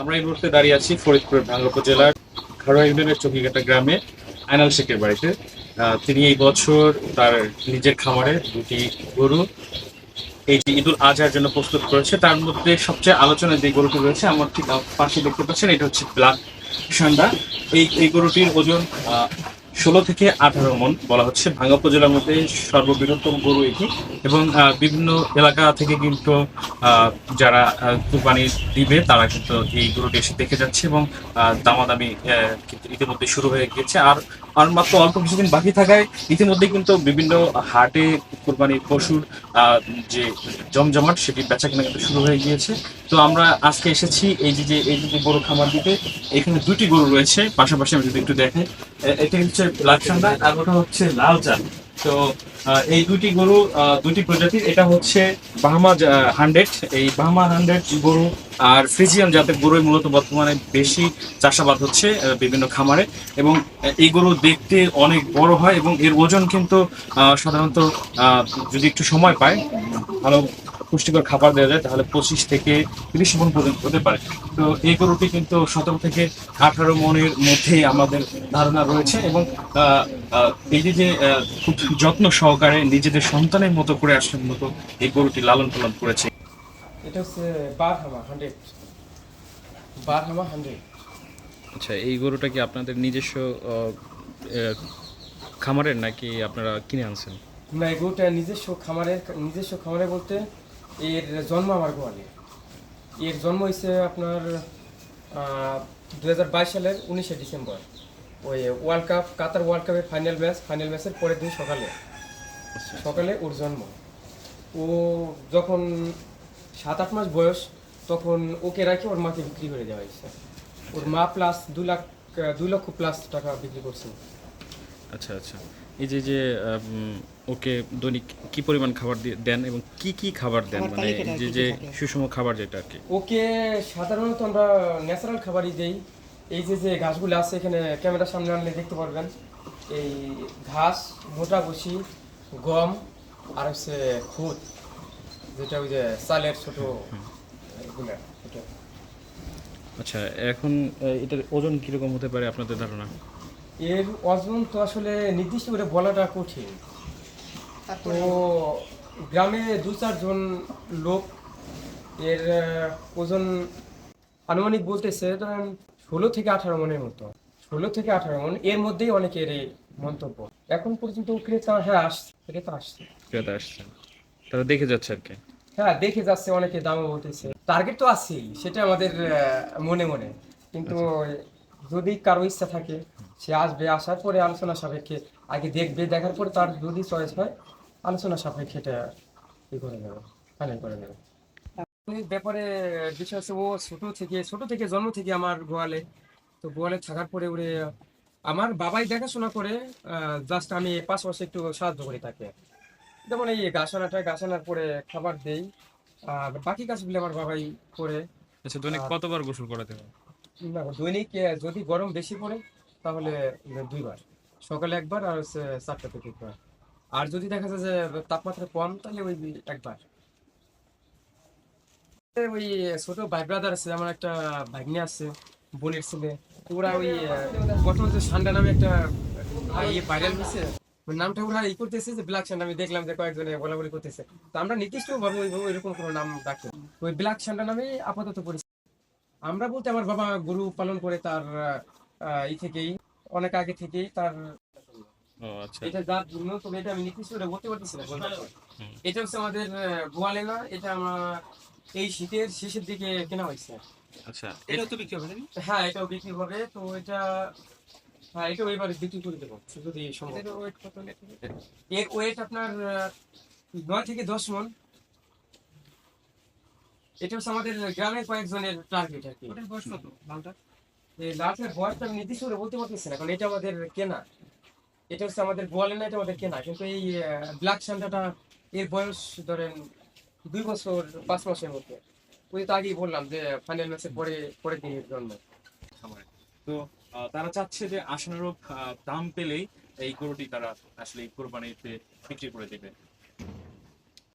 আমরা এই মুহূর্তে দাঁড়িয়ে আছি ফরিদপুরের ভাঙ্গা উপজেলার ঘরোয়া ইউনিয়নের চকিঘাটা গ্রামে আয়নাল শেখের বাড়িতে। তিনি এই বছর তার নিজের খামারে দুটি গরু, এই যে ঈদুল আজহার জন্য প্রস্তুত করেছে। তার মধ্যে সবচেয়ে আলোচনার যে গরুটি রয়েছে, আমার ঠিক পাশে দেখতে পাচ্ছেন, এটা হচ্ছে ব্ল্যাক সন্ধ্যা এই এই গরুটির ওজন ষোলো থেকে আঠারো মন বলা হচ্ছে। ভাঙ্গা উপজেলার মধ্যে সর্ববৃহত্তম গরু এটি এবং বিভিন্ন এলাকা থেকে কিন্তু যারা কুরবানি দিবে, তারা কিন্তু এই গরুটি এসে দেখে যাচ্ছে এবং দামাদামি কিন্তু ইতিমধ্যে শুরু হয়ে গিয়েছে। আর আর মাত্র অল্প কিছুদিন বাকি থাকায় ইতিমধ্যে কিন্তু বিভিন্ন হাটে কুরবানির পশুর যে জমজমাট সেটি বেচা কেনা কিন্তু শুরু হয়ে গিয়েছে। তো আমরা আজকে এসেছি এই যে এই যে গরু খামার দিতে, এখানে দুটি গরু রয়েছে। পাশাপাশি আমি যদি একটু দেখাই এটা হচ্ছে লাল আর ওটা হচ্ছে লাল চাল তো এই দুটি গরু দুটি প্রজাতির, এটা হচ্ছে বাহামা হান্ড্রেড এই বাহামা হান্ড্রেড গরু আর ফ্রিজিয়াম জাতের গরুই মূলত বর্তমানে বেশি চাষাবাদ হচ্ছে বিভিন্ন খামারে। এবং এই গরু দেখতে অনেক বড় হয় এবং এর ওজন কিন্তু সাধারণত যদি একটু সময় পায়, ভালো পুষ্টিকর খাবার দেওয়া যায় তাহলে পঁচিশ থেকে তিরিশ মন পর্যন্ত হতে পারে। তো এই গরুটি কিন্তু সতেরো থেকে আঠারো মনের মধ্যেই আমাদের ধারণা রয়েছে এবং এই যে যে খুব যত্ন সহকারে নিজেদের সন্তানের মতো করে আসলে মতো এই গরুটি লালন পালন করেছে। এটা হচ্ছে বারহামা হান্ড্রেড। বারহামা হান্ড্রেড। আচ্ছা এই গরুটা কি আপনাদের নিজস্ব খামারের নাকি আপনারা কিনে আনছেন? না এই গরুটা নিজস্ব খামারের নিজস্ব খামারে বলতে এর জন্ম আমার গোয়ালে। এর জন্ম হয়েছে আপনার দু হাজার বাইশ সালের উনিশে ডিসেম্বর। ওই ওয়ার্ল্ড কাপ, কাতার ওয়ার্ল্ড কাপের ফাইনাল ম্যাচ, ফাইনাল ম্যাচের পরের দিন সকালে। সকালে ওর জন্ম। ও যখন সাত আট মাস বয়স, তখন ওকে রাখে ওর মাকে বিক্রি করে দেওয়া হয়েছে। ওর মা প্লাস দু লাখ দুই লক্ষ প্লাস টাকা বিক্রি করছে। আচ্ছা আচ্ছা। এই যে যে ওকে দৈনিক কি পরিমাণ খাবার দিয়ে দেন এবং কি কি খাবার দেন? মানে যে যে সুষম খাবার যেটা আর কি। ওকে সাধারণত আমরা ন্যাচারাল খাবারই দেই। এই যে যে ঘাসগুলো আছে এখানে ক্যামেরার সামনে আনলে দেখতে পারবেন। এই ঘাস মোটা বসি গম আর হচ্ছে খুদ যেটা ওই যে চালের ছোট আচ্ছা এখন এটার ওজন কীরকম হতে পারে আপনাদের ধারণা? এর ওজন তো আসলে নির্দিষ্ট করে বলাটা কঠিন। তো গ্রামে দু চারজন লোক এর ওজন আনুমানিক বলতেছে ধরেন ষোলো থেকে আঠারো মনের মতো। ষোলো থেকে আঠারো মন এর মধ্যেই অনেকের এই মন্তব্য। এখন পর্যন্ত ক্রেতা হ্যাঁ আসছে ক্রেতা আসছে। ক্রেতা আসছে। তারা দেখে যাচ্ছে আর কি। হ্যাঁ দেখে যাচ্ছে অনেকে দামও বলতেছে। টার্গেট তো আছেই সেটা আমাদের আহ, মনে মনে। কিন্তু যদি কারও ইচ্ছা থাকে সে আসবে আসার পরে আলোচনা সাপেক্ষে আগে দেখবে দেখার পরে তার যদি চয়েস হয় আলোচনা সাপেক্ষে এটা ই করে নেবে ফাইনাল করে নেবে। এই ব্যাপারে বিষয় হচ্ছে ও ছোট থেকে ছোট থেকে জন্ম থেকে আমার গোয়ালে। তো গোয়ালে থাকার পরে ওরে আমার বাবাই দেখাশোনা করে জাস্ট আমি পাশাপাশি একটু সাহায্য করি তাকে। যেমন এই ঘাস আনার পরে খাবার দেই। আর বাকি কাজগুলো আমার বাবাই করে। আচ্ছা দৈনিক কতবার গোসল করাতে হবে না, দৈনিক যদি গরম বেশি পড়ে তাহলে দুইবার। সকালে একবার আর হচ্ছে চারটা থেকে একবার। আর যদি দেখা যায় যে তাপমাত্রা কম, তাহলে ওই একবার। ওই ছোট ভাই ব্রাদার আছে, আমার একটা ভাগ্নে আছে, বোনের ছেলে। ওরা ওই বর্তমানে সান্ডা নামে একটা ইয়ে ভাইরাল হয়েছে। নামটা ওরা ই করতেছে যে ব্ল্যাক সান্ডা, আমি দেখলাম যে কয়েকজনে বলা বলি করতেছে। তো আমরা নির্দিষ্ট ভাবে ওইভাবে এরকম কোনো নাম ডাকি ওই ব্ল্যাক সান্ডা নামে আপাতত পরিচিত। আমরা বলতে আমার বাবা গরু পালন করে তার ই থেকেই, অনেক আগে থেকেই তার এটা যার জন্য তবে এটা আমি নির্দিষ্ট করে বলতে পারতেছি না। এটা হচ্ছে আমাদের আহ, এটা আমার এই শীতের শেষের দিকে কেনা হয়েছে। আচ্ছা এটা তো বিক্রি হবে হ্যাঁ এটাও বিক্রি হবে তো এটা হ্যাঁ এবারে বিক্রি করে দেবো যদি সম্ভব। এর ওয়েট আপনার আহ, নয় থেকে দশ মন। এটা হচ্ছে আমাদের গ্রামের কয়েকজনের টার্গেট আর কি। এই লালটার বয়সটা আমি নির্দিষ্ট করে বলতে পারতেছি না কারণ এটা আমাদের কেনা। এটা হচ্ছে আমাদের না, এটা আমাদের কেনা। কিন্তু এই ব্ল্যাক সান্ডাটা এর বয়স ধরেন দুই বছর, পাঁচ মাসের মধ্যে। ওই তো আগেই বললাম যে ফাইনাল ম্যাচের পরে, পরের দিনের জন্য। তো তারা চাচ্ছে যে আশানুরূপ দাম পেলেই এই গরুটি তারা আসলে কোরবানিতে বিক্রি করে দেবে।